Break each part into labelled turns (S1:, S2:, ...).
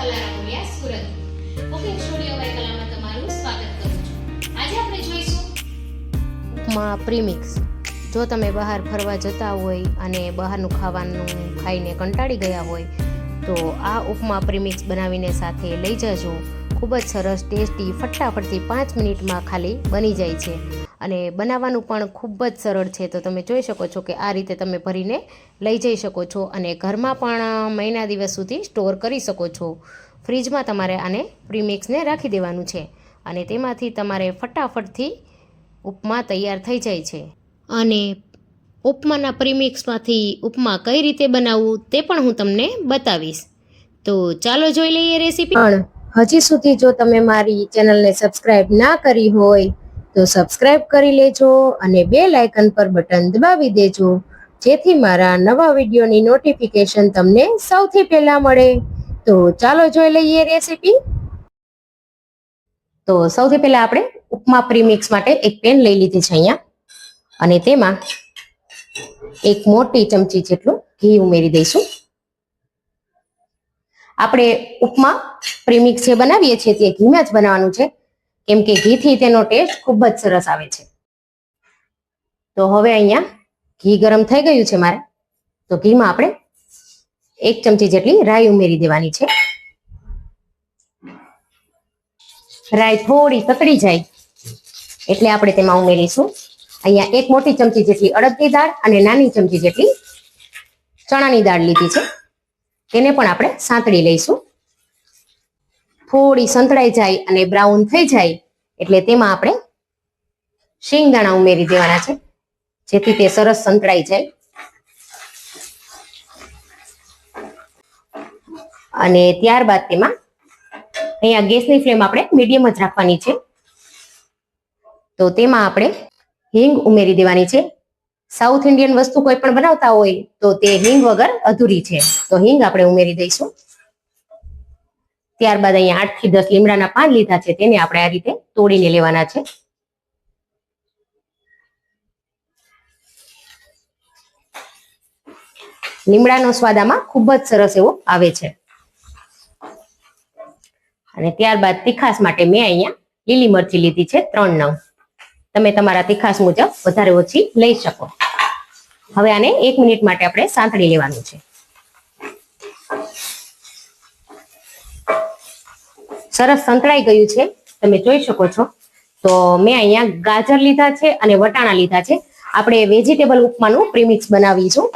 S1: Kala Ramoliya Surat okay studio bye કલામાં તમારું સ્વાગત કરું છું. આજે આપણે જોઈશું
S2: ઉપમા પ્રીમિક્સ જો તમે બહાર ફરવા જતા હોય અને બહારનું ખાવાનું ખાઈને કંટાળી ગયા હોય, તો આ ઉપમા પ્રીમિક્સ બનાવીને સાથે લઈ જજો. ખૂબ જ સરસ, ટેસ્ટી, ફટાફટથી પાંચ મિનિટમાં ખાલી બની જાય છે. અને બનાવવાનું પણ ખૂબ જ સરળ છે. તો તમે જોઈ શકો છો કે આ રીતે તમે ભરીને લઈ જઈ શકો છો અને ઘરમાં પણ મહિના દિવસ સુધી સ્ટોર કરી શકો છો. ફ્રીજમાં તમારે આને પ્રીમિક્સને રાખી દેવાનું છે અને તેમાંથી તમારે ફટાફટથી ઉપમા તૈયાર થઈ જાય છે. અને ઉપમાના પ્રીમિક્સમાંથી ઉપમા કઈ રીતે બનાવવું તે પણ હું તમને બતાવીશ. તો ચાલો જોઈ લઈએ રેસીપી. પણ હજી સુધી જો તમે મારી ચેનલને સબસ્ક્રાઇબ ના કરી હોય તો સબસ્ક્રાઇબ કરી લેજો અને બે લાઇકન પર બટન દબાવી દેજો, જેથી મારા નવા વિડીયોની નોટિફિકેશન તમને સૌથી પહેલા મળે. તો ચાલો જોઈ લઈએ રેસીપી તો સૌથી પહેલા આપણે ઉપમા પ્રીમિક્સ માટે એક પેન લઈ લીધી છે અહીંયા. અને તેમાં એક મોટી ચમચી જેટલું ઘી ઉમેરી દઈશું. આપણે ઉપમા પ્રીમિક્સ જે બનાવીએ છીએ તે ઘીમાં જ બનાવવાનું છે. કેમ કે ઘીથી તેનો ટેસ્ટ ખૂબ જ સરસ આવે છે. તો હવે અહીંયા ઘી ગરમ થઈ ગયું છે મારે. તો ઘીમાં આપણે એક ચમચી જેટલી રાઈ ઉમેરી દેવાની છે. રાઈ થોડી તતડી જાય એટલે આપણે તેમાં ઉમેરીશું. અહીંયા એક મોટી ચમચી જેટલી અડદની દાળ અને નાની ચમચી જેટલી ચણાની દાળ લીધી છે. તેને પણ આપણે સાંતળી લઈશું. થોડી સંતળાઈ જાય અને બ્રાઉન થઈ જાય, એટલે તેમાં આપણે શિંગદાણા ઉમેરી દેવાના છે. જેથી તે સરસ સંતળાઈ જાય. અને ત્યારબાદ તેમાં અહીંયા ગેસની ફ્લેમ આપણે મીડિયમ જ રાખવાની છે. તો તેમાં આપણે હિંગ ઉમેરી દેવાની છે. સાઉથ ઇન્ડિયન વસ્તુ કોઈ પણ બનાવતા હોય તો તે હિંગ વગર અધૂરી છે. તો હિંગ આપણે ઉમેરી દઈશું. ત્યારબાદ અહીંયા આઠથી દસ લીમડાના પાન લીધા છે, તેને આપણે આ રીતે તોડીને લેવાના છે. લીમડાનો સ્વાદ આમાં ખૂબ જ સરસ એવો આવે છે. અને ત્યારબાદ તીખાસ માટે મેં અહીંયા લીલી મરચી લીધી છે, ત્રણ નંગ. તમે તમારા તીખાસ મુજબ વધારે ઓછી લઈ શકો. હવે આને એક મિનિટ માટે આપણે સાંતળી લેવાનું છે. સરસ સંતળાઈ ગયું છે. તમે જોઈ શકો છો. તો મેં અહીંયા ગાજર લીધા છે અને વટાણા લીધા છે. આપણે વેજીટેબલ ઉપમાનું પ્રીમિક્સ બનાવીશું.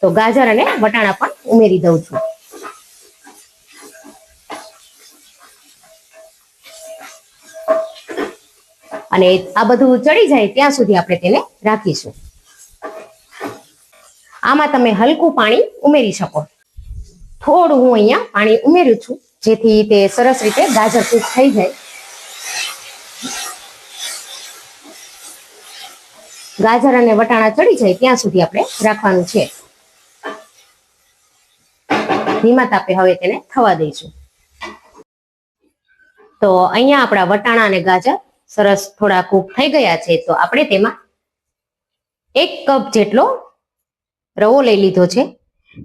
S2: તો ગાજર અને વટાણા પણ ઉમેરી દઉં છું. અને આ બધું ચડી જાય ત્યાં સુધી આપણે તેને રાખીશું. આમાં તમે હલકું પાણી ઉમેરી શકો. થોડું હું અહીંયા પાણી ઉમેરું છું. જેથી તે સરસ રીતે ગાજર કૂક થઈ જાય. ગાજર અને વટાણા ચડી જાય ત્યાં સુધી આપણે રાખવાનું છે. ધીમા તાપે હવે તેને થવા દઈશું. તો અહીંયા આપણા વટાણા અને ગાજર સરસ થોડા કૂક થઈ ગયા છે, તો આપણે તેમાં એક કપ જેટલો રવો લઈ લીધો છે.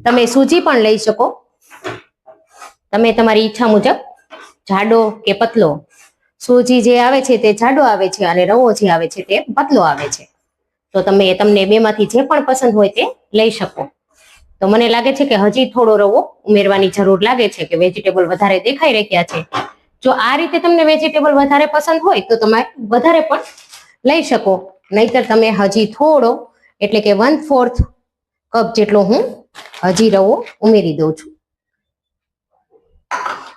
S2: તમે સૂજી પણ લઈ શકો. તમે તમારી ઈચ્છા મુજબ જાડો કે પતલો? સૂજી જે આવે છે તે જાડો આવે છે અને રવો જે આવે છે તે પતલો આવે છે. તો તમે તમને બેમાંથી જે પણ પસંદ હોય તે લઈ શકો. તો મને લાગે છે કે હજી થોડો રવો ઉમેરવાની જરૂર લાગે છે કે વેજીટેબલ વધારે દેખાઈ રહ્યા છે. જો આ રીતે તમને વેજીટેબલ વધારે પસંદ હોય તો તમે વધારે પણ લઈ શકો. નહીતર તમે હજી થોડો, એટલે કે વન ફોર્થ કપ જેટલો હું હજી રવો ઉમેરી દઉં છું.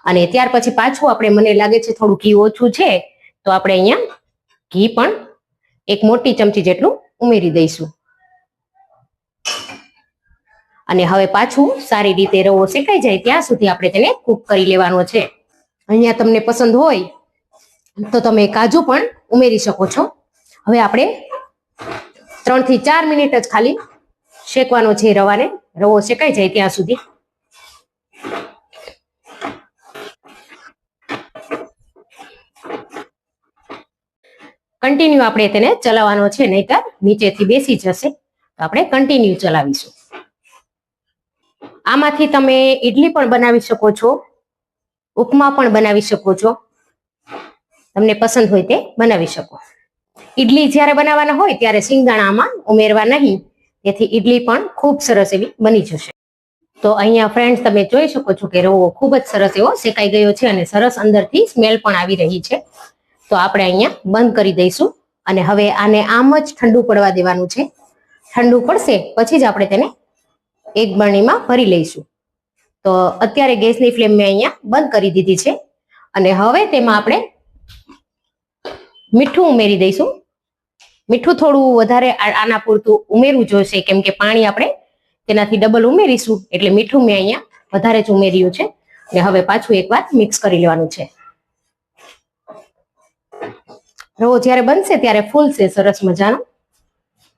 S2: અને ત્યાર પછી પાછું આપણે મને લાગે છે થોડું ઘી ઓછું છે, તો આપણે અહીંયા ઘી પણ એક મોટી ચમચી જેટલું ઉમેરી દઈશું. અને હવે પાછું સારી રીતે રવો શેકાઈ જાય ત્યાં સુધી આપણે તેને કૂક કરી લેવાનો છે. અહીંયા તમને પસંદ હોય તો તમે કાજુ પણ ઉમેરી શકો છો. હવે આપણે ત્રણથી ચાર મિનિટ જ ખાલી શેકવાનો છે રવાને. રવો શેકાઈ જાય ત્યાં સુધી. કન્ટિન્યુ આપણે તેને ચલાવવાનો છે, નહીતર નીચેથી બેસી જશે. તો આપણે કન્ટિન્યુ ચલાવીશું. આમાંથી તમે ઈડલી પણ બનાવી શકો છો, ઉપમા પણ બનાવી શકો છો. તમને પસંદ હોય તે બનાવી શકો. ઈડલી જ્યારે બનાવવાના હોય ત્યારે સિંગદાણામાં ઉમેરવા નહીં, તેથી ઈડલી પણ ખૂબ સરસ એવી બની જશે. તો અહીંયા ફ્રેન્ડ્સ તમે જોઈ શકો છો કે રવો ખૂબ જ સરસ એવો શેકાઈ ગયો છે અને સરસ અંદરથી સ્મેલ પણ આવી રહી છે. તો આપણે અહીંયા બંધ કરી દઈશું. અને હવે આને આમ જ ઠંડુ પડવા દેવાનું છે. ઠંડુ પડશે, પછી જ આપણે તેને એક બરણીમાં ભરી લઈશું. તો અત્યારે ગેસની ફ્લેમ મેં અહીંયા બંધ કરી દીધી છે. અને હવે તેમાં આપણે મીઠું ઉમેરી દઈશું. મીઠું થોડું વધારે આના પૂરતું ઉમેરવું જોઈશે કેમ કે પાણી આપણે તેનાથી ડબલ ઉમેરીશું. એટલે મીઠું મેં અહીંયા વધારે જ ઉમેર્યું છે. અને હવે પાછું એકવાર મિક્સ કરી લેવાનું છે. રવો જ્યારે બનશે ત્યારે ફૂલશે, સરસ મજાનો.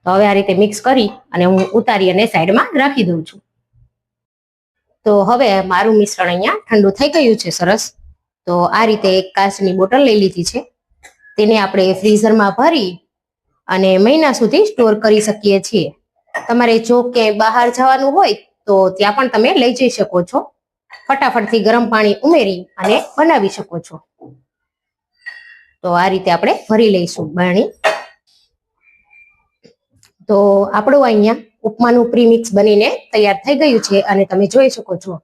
S2: તો હવે આ રીતે મિક્સ કરી અને હું ઉતારી અને સાઈડમાં રાખી દઉં છું. તો હવે મારું મિશ્રણ અહીંયા ઠંડુ થઈ ગયું છે, સરસ. તો આ રીતે એક કાચની બોટલ લઈ લીધી છે. તેને આપણે ફ્રીઝરમાં ભરી અને મહિના સુધી સ્ટોર કરી શકીએ છીએ. તમારે જો ક્યાંય બહાર જવાનું હોય તો ત્યાં પણ તમે લઈ જઈ શકો છો. ફટાફટથી ગરમ પાણી ઉમેરી અને બનાવી શકો છો. તો આ રીતે આપણે ભરી લઈશું બાણી. તો આપણું અહીંયા ઉપમાનું પ્રીમિક્સ બનીને તૈયાર થઈ ગયું છે અને તમે જોઈ શકો છો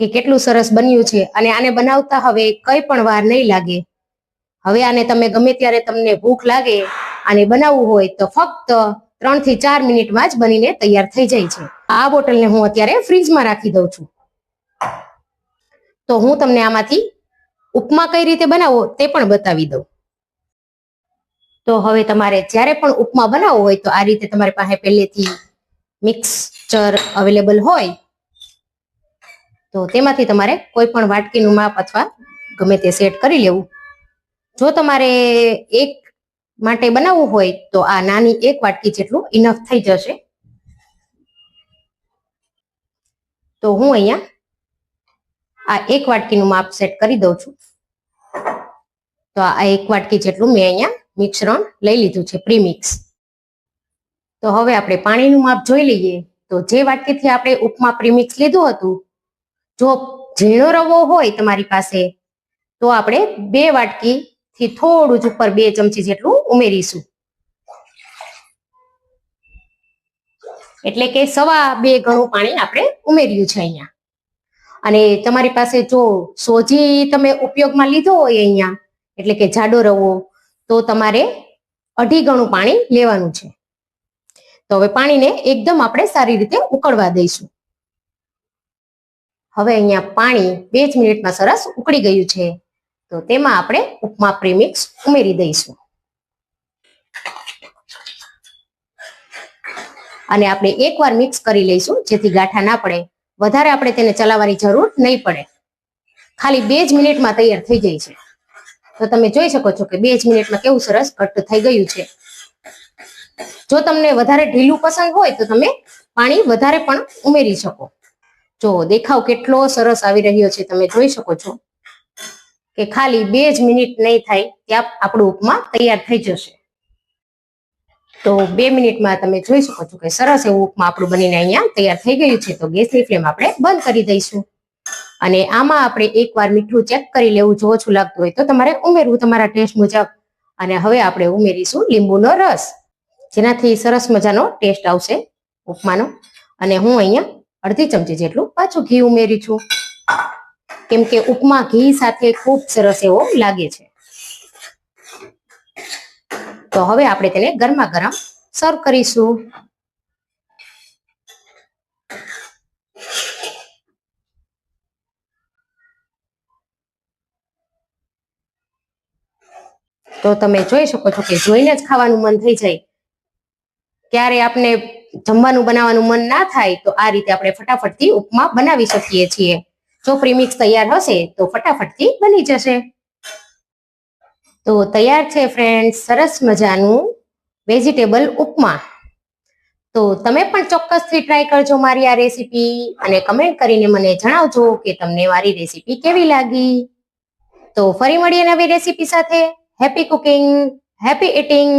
S2: કે કેટલું સરસ બન્યું છે અને આને બનાવતા હવે કઈ પણ વાર નહીં લાગે. હવે આને તમે ગમે ત્યારે તમને ભૂખ લાગે આને બનાવવું હોય તો ફક્ત ત્રણથી ચાર મિનિટમાં જ બનીને તૈયાર થઈ જાય છે. આ બોટલને હું અત્યારે ફ્રીજમાં રાખી દઉં છું. તો હું તમને આમાંથી ઉપમા કઈ રીતે બનાવવો તે પણ બતાવી દઉં. તો હવે તમારે જ્યારે પણ ઉપમા બનાવવો હોય તો આ રીતે તમારી પાસે પહેલેથી મિક્સચર અવેલેબલ હોય. તો તેમાંથી તમારે કોઈ પણ વાટકીનું માપ અથવા ગમે તે સેટ કરી લેવું. જો તમારે એક માટે બનાવવું હોય તો આ નાની એક વાટકી જેટલું ઇનફ થઈ જશે. તો હું અહીંયા આ એક વાટકીનું માપ સેટ કરી દઉં છું. તો આ એક વાટકી જેટલું મેં અહીંયા મિશ્રણ લઈ લીધું છે પ્રીમિક્સ તો હવે આપણે પાણીનું માપ જોઈ લઈએ. તો જે વાટકીથી આપણે ઉપમા પ્રીમિક્સ લીધું હતું, જો ઝીણો રવો હોય તમારી પાસે, તો આપણે બે વાટકી થી થોડું જ ઉપર બે ચમચી જેટલું ઉમેરીશું. એટલે કે સવા બે ગણું પાણી આપણે ઉમેર્યું છે અહીંયા. અને તમારી પાસે જો સોજી તમે ઉપયોગમાં લીધો હોય અહીંયા, એટલે કે જાડો રવો, તો તમારે અઢી ગણું પાણી લેવાનું છે. તો હવે પાણીને એકદમ આપણે સારી રીતે ઉકળવા દઈશું. હવે અહીંયા પાણી બે જ મિનિટમાં સરસ ઉકળી ગયું છે. તો તેમાં આપણે ઉપમા પ્રીમિક્સ ઉમેરી દઈશું. અને આપણે એકવાર મિક્સ કરી લઈશું જેથી ગાંઠા ના પડે. વધારે આપણે તેને ચલાવવાની જરૂર નહીં પડે. ખાલી બે જ મિનિટમાં તૈયાર થઈ જાય છે. તો તમે જોઈ શકો છો કે બે જ મિનિટમાં કેવું સરસ ઘટ્ટ થઈ ગયું છે. જો તમને વધારે ઢીલું પસંદ હોય તો તમે પાણી વધારે પણ ઉમેરી શકો. જો દેખાવ કેટલો સરસ આવી રહ્યો છે તમે જોઈ શકો છો કે ખાલી બે જ મિનિટ નહીં થાય ત્યાં આપણું ઉપમા તૈયાર થઈ જશે. તો બે મિનિટમાં તમે જોઈ શકો છો કે સરસ એવું ઉપમા આપણું બનીને અહીંયા તૈયાર થઈ ગયું છે. તો ગેસની ફ્લેમ આપણે બંધ કરી દઈશું. અને આમાં આપણે એકવાર મીઠું ચેક કરી લેવું જો ઓછું લાગતું હોય તો તમારે ઉમેરવું તમારા ટેસ્ટ મુજબ. અને હવે આપણે ઉમેરીશું લીંબુનો રસ. જેનાથી સરસ મજાનો ટેસ્ટ આવશે ઉપમાનો. અને હું અહીંયા અડધી ચમચી જેટલું પાછું ઘી ઉમેરી છું. કેમ કે ઉપમા ઘી સાથે ખૂબ સરસ એવો લાગે છે. તો હવે આપણે તેને ગરમા ગરમ સર્વ કરીશું. તો તમે જોઈ શકો છો કે જોઈને જ ખાવાનું મન થઈ જાય. ક્યારે આપણે જમવાનું બનાવવાનું મન ના થાય તો આ રીતે આપણે ફટાફટથી ઉપમા બનાવી શકીએ છીએ. જો પ્રીમિક્સ તૈયાર હશે તો ફટાફટથી બની જશે. તો તૈયાર છે ફ્રેન્ડ સરસ મજાનું વેજીટેબલ ઉપમા. તો તમે પણ ચોક્કસથી ટ્રાય કરજો મારી આ રેસીપી અને કમેન્ટ કરીને મને જણાવજો કે તમને મારી રેસીપી કેવી લાગી. તો ફરી મળીએ નવી રેસીપી સાથે. Happy cooking happy eating